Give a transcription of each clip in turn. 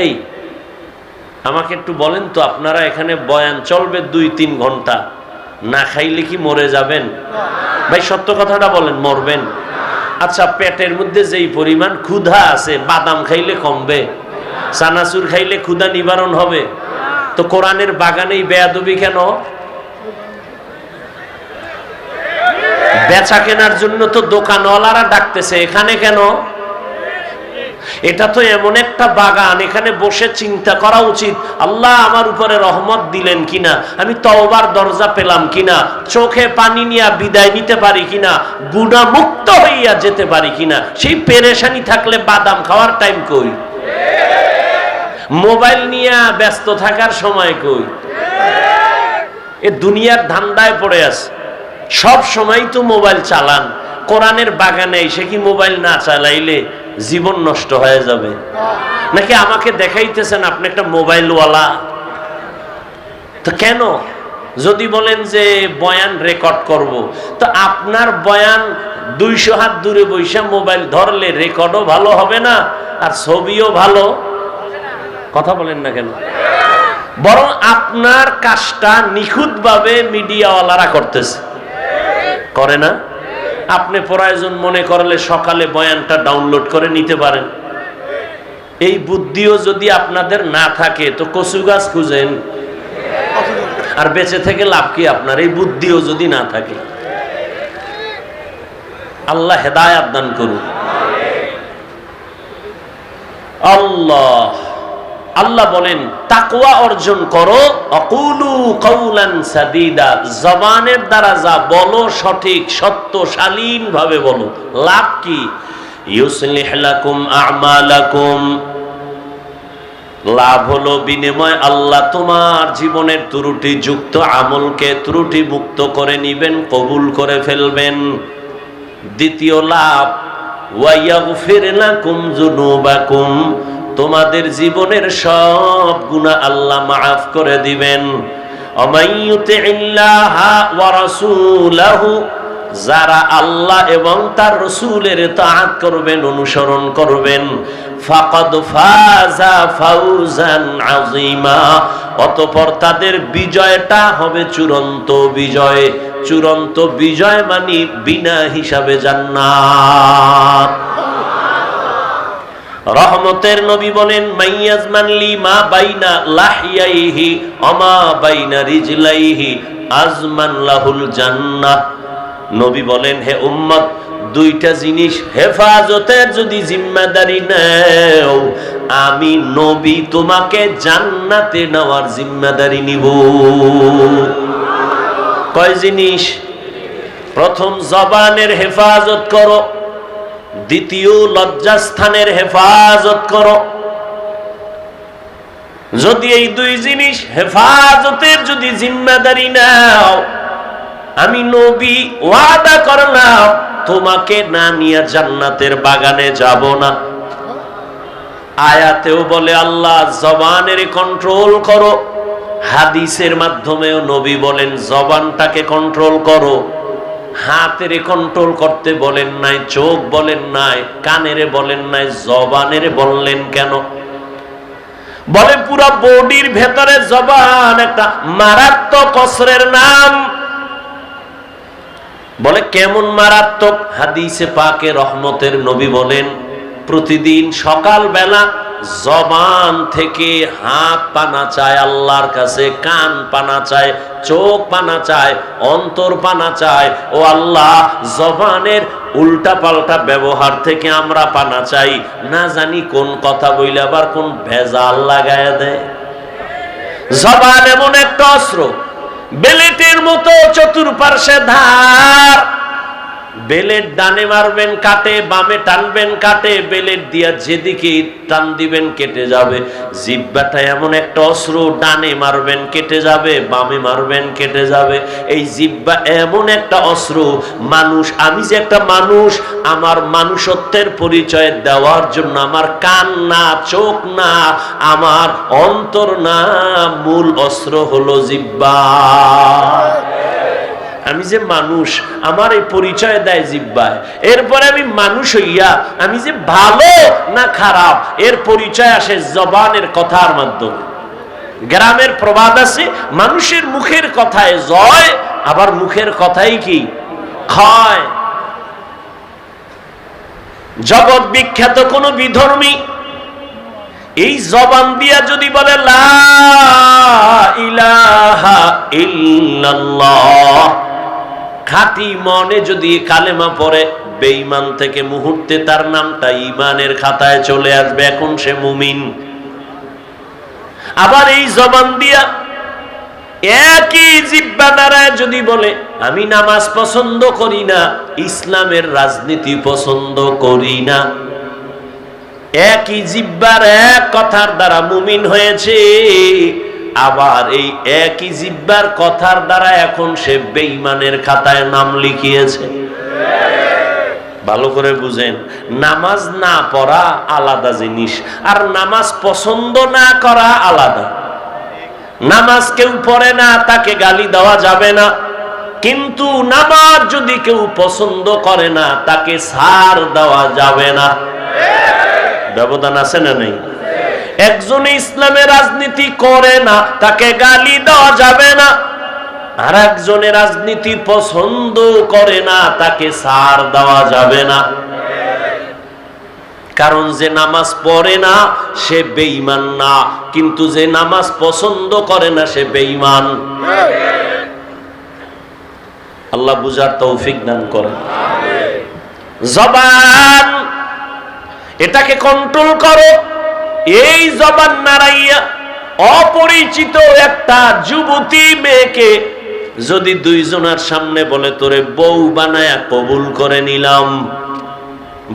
এই, আমাকে একটু বলেন তো, আপনারা এখানে বয়ান চলবে দুই তিন ঘণ্টা, না খাইলে কি মরে যাবেন? ভাই, সত্য কথাটা বলেন, মরবেন। আচ্ছা পেটের মধ্যে যেই পরিমাণ ক্ষুধা আছে, বাদাম খাইলে কমবে, চানাচুর খাইলে ক্ষুধা নিবারণ হবে। তো কোরআনের বাগানেই বেয়াদবি কেন? বেচা কেনার জন্য তো দোকানওয়ালারা ডাকতেছে, এখানে কেন? এটা তো এমন একটা বাগান, এখানে বসে চিন্তা করা উচিত। আল্লাহ আমার উপরে রহমত দিলেন কিনা? আমি তওবার দরজা পেলাম কিনা? চোখে পানি নিয়ে বিদায় নিতে পারি কিনা? গুণা মুক্ত হইয়া যেতে পারি কিনা? সেই পেরেশানি থাকলে বাদাম খাওয়ার টাইম কই? মোবাইল নিয়ে ব্যস্ত থাকার সময় কই? এ দুনিয়ার ধান্দায় পড়ে আছে। সব সময় তো মোবাইল চালান। কোরআনের বাগানে এসে কি মোবাইল না চালাইলে? জীবন নষ্ট হয়ে যাবে। নাকি আমাকে দেখাইতেছেন আপনি একটা মোবাইলওয়ালা? তো কেন? যদি বলেন যে বয়ান রেকর্ড করব। তো আপনার বয়ান দুইশো হাত দূরে বৈশা মোবাইল ধরলে রেকর্ডও ভালো হবে না, আর ছবিও ভালো। কথা বলেন না কেন? বরং আপনার কাজটা নিখুঁতভাবে মিডিয়াওয়ালারা করতেছে। করে না? আপনি প্রয়োজন মনে করলে সকালে বয়ানটা ডাউনলোড করে নিতে পারেন। এই বুদ্ধিও যদি আপনাদের না থাকে, তো কচু গাছ খুঁজেন। আর বেঁচে থেকে লাভ কি আপনার? এই বুদ্ধিও যদি না থাকে। আল্লাহ হেদায়াত দান করুন। আল্লাহ। আল্লাহ বলেন, তাকওয়া অর্জন করো, অকুলু কৌলান সাদিদা, জবানের দ্বারা যা বলো সঠিক, সত্য শালীন ভাবে বলো। লাভ কি? ইউসলিহ লাকুম আমালাকুম। লাভ হলো বিনিময় আল্লাহ তোমার জীবনের ত্রুটি যুক্ত আমলকে ত্রুটি মুক্ত করে নিবেন, কবুল করে ফেলবেন। দ্বিতীয় লাভ, ওয়াইয়াগফির লাকুম যুনুবাকুম। তোমাদের জীবনের সব গুনাহ আল্লাহ মাফ করে দিবেন। যারা আল্লাহ এবং তার রসুলের তাআত করবেন, অনুসরণ করবেন। অতঃপর তাদের বিজয়টা হবে চূড়ান্ত বিজয়। চূড়ান্ত বিজয় মানে বিনা হিসাবে জান্নাত। রহমতের নবী বলেন মাইয়াজ মানলি মা বাইনা লাহিয়াইহি অমা বাইনা রিজলাইহি আজমান লাহুল জান্নাহ। নবী বলেন, হে উম্মত, দুইটা জিনিস হেফাজতের যদি জিম্মাদারি নেও, আমি নবী তোমাকে জান্নাতে নেওয়ার জিম্মাদারি নিব। কয় জিনিস? প্রথম জবানের হেফাজত করো। দ্বিতীয় লজ্জাস্থানের হেফাজত করো। যদি এই দুই জিনিস হেফাজতের যদি জিম্মাদারি নাও, আমি নবী ওয়াদা করলাম, তোমাকে না নিয়ে জান্নাতের বাগানে যাব না। আয়াতেও বলে, আল্লাহ জবানের কন্ট্রোল করো। হাদিসের মাধ্যমেও নবী বলেন, জবানটাকে কন্ট্রোল করো। হাতের কন্ট্রোল করতে বলেন নাই, চোখ বলেন নাই, কানের বলেন নাই, জবানের বললেন কেন? বলে পুরো বডির ভেতরে জবান, একটা মারাত্মক অস্ত্রের নাম। বলে কেমন মারাত্মক? হাদিসে পাকে রহমতের নবী বলেন প্রতিদিন সকাল বেলা জবান থেকে হাত পানা চায়, আল্লাহর কাছে কান পানা চায়, চোখ পানা চায়, অন্তর পানা চায়। ও আল্লাহ, জবানের উল্টা পাল্টা ব্যবহার থেকে আমরা পানা চাই। না জানি কোন কথা বইলে আবার কোন ভেজাল লাগায় দেয়। জবান এমন একটা অস্ত্র, বেলেটের মতো চতুর্পার্শ্বে ধার। বেলেট ডানে মারবেন কাটে বামে টানবেন কাটে বেলের দিয়া যেদিকে টান দিবেন কেটে যাবে। জিব্বাটা এমন একটা অস্ত্র ডানে মারবেন, কেটে যাবে, বামে মারবেন, কেটে যাবে। এই জিব্বা এমন একটা অস্ত্র মানুষ, আমি যে একটা মানুষ, আমার মানুষত্বের পরিচয় দেওয়ার জন্য আমার কান না, চোখ না, আমার অন্তর না, মূল অস্ত্র হলো জিব্বা। যে মানুষ, আমার এই পরিচয় দেয় জিব্বায়। এরপরে আমি মানুষ হইয়া আমি যে ভালো না খারাপ, এর পরিচয় আসে জবানের কথার মাধ্যমে। গ্রামের প্রবাদ আছে, মানুষের মুখের কথায় জয়, আবার মুখের কথাই কি? ক্ষয়। জগৎ বিখ্যাত কোন বিধর্মী, এই জবান দিয়া যদি বলে, লা ইলাহা ইল্লাল্লাহ খাঁটি মনে যদি কালেমা পড়ে, বেঈমান থেকে মুহূর্তে তার নামটা ইমানের খাতায় চলে আসবে, এখন সে মুমিন। আবার এই জবান দিয়া একই জিব্বা দ্বারা যদি বলে, আমি নামাজ পছন্দ করি না, ইসলামের রাজনীতি পছন্দ করি না। একই জিব্বার এক কথার দ্বারা মুমিন হয়েছে। আবার এই একই জিব্বার কথার দ্বারা এখন সে বেঈমানের খাতায় নাম লিখিয়েছে। ভালো করে বুঝেন, নামাজ না পড়া আলাদা জিনিস, আর নামাজ পছন্দ না করা আলাদা। নামাজ কেউ পড়ে না, তাকে গালি দেওয়া যাবে না। কিন্তু নামাজ যদি কেউ পছন্দ করে না, তাকে সার দেওয়া যাবে না। ব্যবধান আছে না নেই? একজন ইসলামে রাজনীতি করে না তাকে গালি দেওয়া যাবে না। আর একজনে রাজনীতি পছন্দ করে না তাকে সার দেওয়া যাবে না। কারণ যে নামাজ পড়ে না সে বেঈমান না কিন্তু যে নামাজ পছন্দ করে না সে বেঈমান। আল্লাহ বুঝার তৌফিক দান করেন। জবান এটাকে কন্ট্রোল করো। এই জবান নাড়াইয়া অপরিচিত একটা যুবতী মেয়েকে যদি দুইজনের সামনে বলে, তোরে বউ বানায়া কবুল করে নিলাম।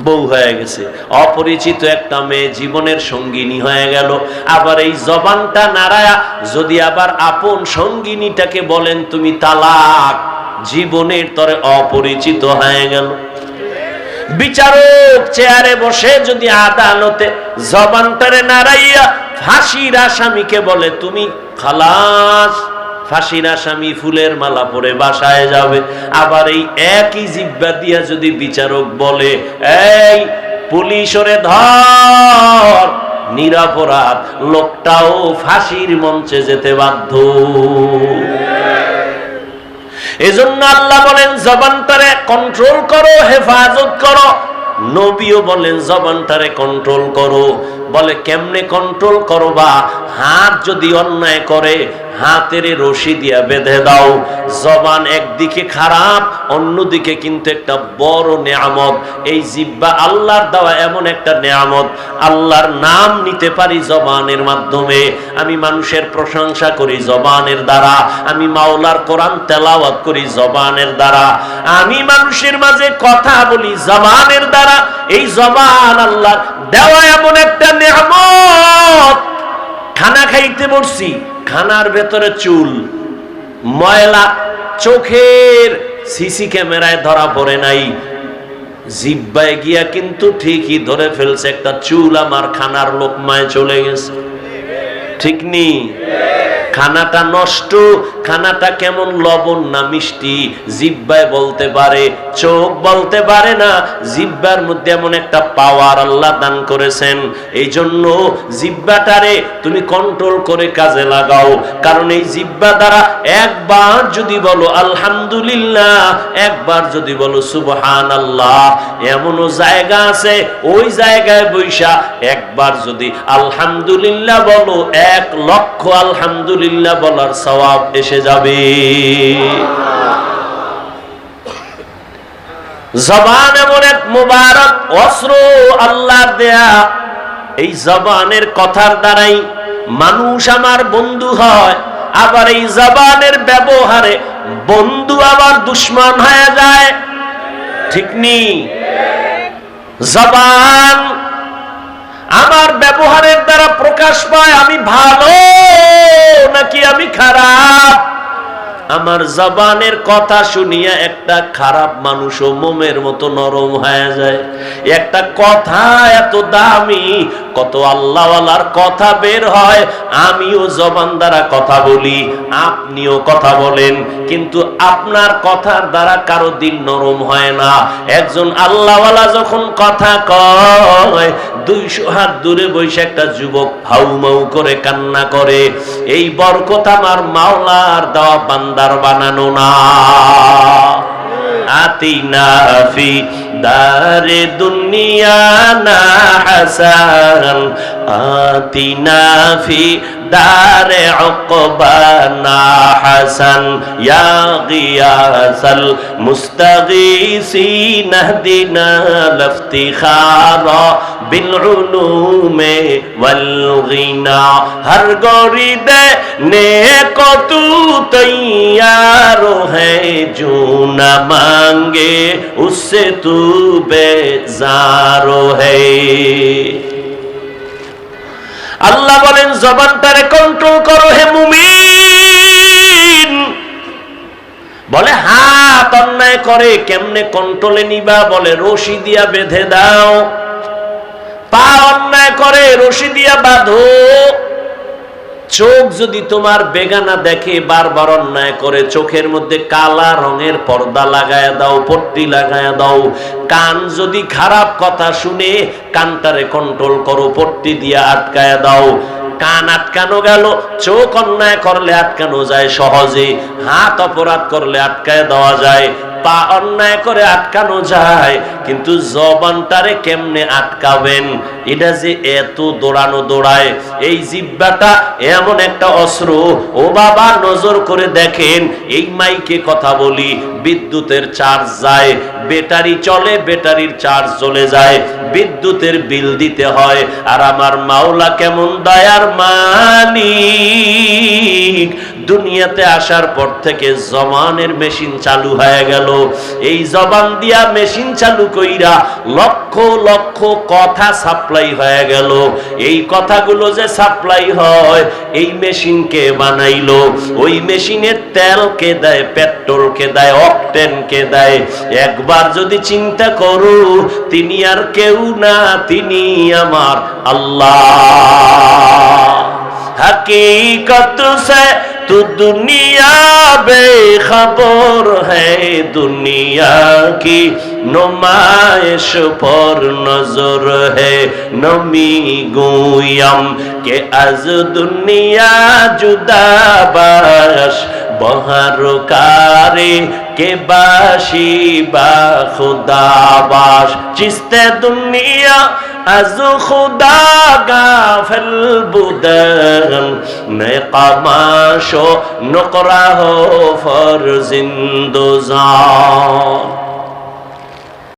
বউ হয়ে গেছে। অপরিচিত একটা মেয়ে জীবনের সঙ্গিনী হয়ে গেল। আবার এই জবানটা নাড়ায়া যদি আবার আপন সঙ্গিনীটাকে বলেন, তুমি তালাক, জীবনের তরে অপরিচিত হয়ে গেল। বিচারক চেয়ারে বসে যদি আদালতে জবানটারে নাড়াইয়া, ফাঁসির আসামিকে বলে, তুমি খালাস, ফাঁসির আসামি ফুলের মালা পরে বাসায় যাবে। আবার এই একই জিব্বা দিয়া যদি বিচারক বলে, এই পুলিশ ওরে ধর, নিরাপরাধ, লোকটাও ফাঁসির মঞ্চে যেতে বাধ্য। এজন্য আল্লাহ বলেন, জবানটারে কন্ট্রোল করো, হেফাজত করো। নবীও বলেন জবানটারে কন্ট্রোল করো। বলে কেমনে কন্ট্রোল করো বা হাত যদি অন্যায় করে হাতের রশি দিয়া বেঁধে দাও। জবান একদিকে খারাপ, অন্যদিকে কিন্তু একটা বড় নেয়ামত। এই জিব্বা আল্লাহর দেওয়া এমন একটা নেয়ামত। আল্লাহর নাম নিতে পারি জবানের মাধ্যমে। আমি মানুষের প্রশংসা করি জবানের দ্বারা। আমি মাওলার কোরআন তেলাওয়াত করি জবানের দ্বারা। আমি মানুষের মাঝে কথা বলি জবানের দ্বারা। এই জবান আল্লাহর দেওয়া এমন একটা নেয়ামত। খানা খাইতে বসছি। খানার ভেতরে চুল। ময়লা চোখের সিসি ক্যামেরায় ধরা পড়ে নাই। জিব্বায় গিয়া কিন্তু ঠিকই ধরে ফেলছে একটা চুল, আমার খানার লোকমায় চলে গেছে। ঠিক নি? খানাটা নষ্ট, খানাটা কেমন লবণ না মিষ্টি? জিব্বায় বলতে পারে, চোখ বলতে পারে না, জিব্বার মধ্যে এমন একটা পাওয়ার আল্লাহ দান করেছেন। এই জন্য জিব্বাটারে তুমি কন্ট্রোল করে কাজে লাগাও। কারণ এই জিব্বা দ্বারা একবার যদি বলো আলহামদুলিল্লাহ, একবার যদি বলো সুবহান আল্লাহ এমনও জায়গা আছে, ওই জায়গায় বৈশা একবার যদি আলহামদুলিল্লাহ বলো, এক লক্ষ আলহামদুলিল্লাহ বলার সওয়াব এসে যাবে। জবান এমন এক মুবারক অস্ত্র আল্লাহ দেয়া। এই জবানের কথার দ্বারাই মানুষ আমার বন্ধু হয়। আবার এই জবানের ব্যবহারে বন্ধু আবার দুশ্মন হয়ে যায়। ঠিক নি? জবান আমার ব্যবহারের দ্বারা প্রকাশ পায় আমি ভালো নাকি আমি খারাপ? আমার জবানের কথা শুনিয়া একটা খারাপ মানুষও মোমের মতো নরম হয়ে যায়। একটা কথা এত দামি, কত আল্লাহওয়ালার কথা বের হয়, আমিও জবান দ্বারা কথা বলি, আপনিও কথা বলেন, কিন্তু আপনার কথার দ্বারা কারও দিন নরম হয় না। একজন আল্লাহওয়ালা যখন কথা কয়, দুইশো হাত দূরে বসে একটা যুবক হাউ মাউ করে কান্না করে, এই বরকত আমার মাওলার দেওয়া বান্দার বানানো না। আতিনা ফি দারে দুনিয়া না হাসান। আতিনা ফি دار عقبانا حسن یا غیاس المستغیثین اہدنا لفتخارا بالعلوم والغنا ہر گوری دینے کو تو تیار ہے جو نہ مانگے اس سے تو بیزارو ہے আল্লাহ বলেন, জবানটারে কন্ট্রোল করো হে মুমিন। বলে, হাত অন্যায় করে কেমনে কন্ট্রোলে নিবা? বলে, রশি দিয়া বেঁধে দাও। পা অন্যায় করে রশি দিয়া বাঁধো। চোখ যদি তোমার বেগানা দেখে বারবার অন্যায় করে, চোখের মধ্যে কালা রঙের পর্দা লাগায় দাও, পট্টি লাগায় দাও। কান যদি খারাপ কথা শুনে, কানটারে কন্ট্রোল করো, পট্টি দিয়ে আটকায় দাও। কান আটকানো গেল, চোখ অন্যায় করলে আটকানো যায় সহজে, হাত অপরাধ করলে আটকায় দেওয়া যায়। পা অন্যায় করে আটকানো যায়, কিন্তু জবানটারে কেমনে আটকাবেন? এটা যে এত দৌড়ানো দৌড়ায়, এই জিব্বাটা এমন একটা অস্ত্র ও বাবা, নজর করে দেখেন, এই মাইকে কথা বলি, বিদ্যুতের চার্জ যায়, ব্যাটারি চলে, ব্যাটারির চার্জ চলে যায়, বিদ্যুতের বিল দিতে হয়, আর আমার মাওলা কেমন দয়ার মালিক। দুনিয়াতে আসার পর থেকে জমানের মেশিন চালু হয়ে গেল এই জবান দিয়া মেশিন চালু কইরা লক্ষ লক্ষ কথা সাপ্লাই হয়ে গেল এই কথাগুলো যে সাপ্লাই হয় এই মেশিন কে বানাইলো ওই মেশিনের তেল কে দেয় পেট্রোল কে দেয় অকটেন কে দেয় একবার যদি চিন্তা করো তিনি আর কেউ না তিনি আমার আল্লাহ हकीकत से তু দুনিয়া বেখবর হে দুনিয়া কি নমায়েশ পর নজর হে নমি গুয়াম কে আজ দুনিয়া জুদা বাস বহার কারে কে বাসি বা খুদাবাস চিস্তে দুনিয়া از خدا غافل بودم مقاماشو نقره فرزندزان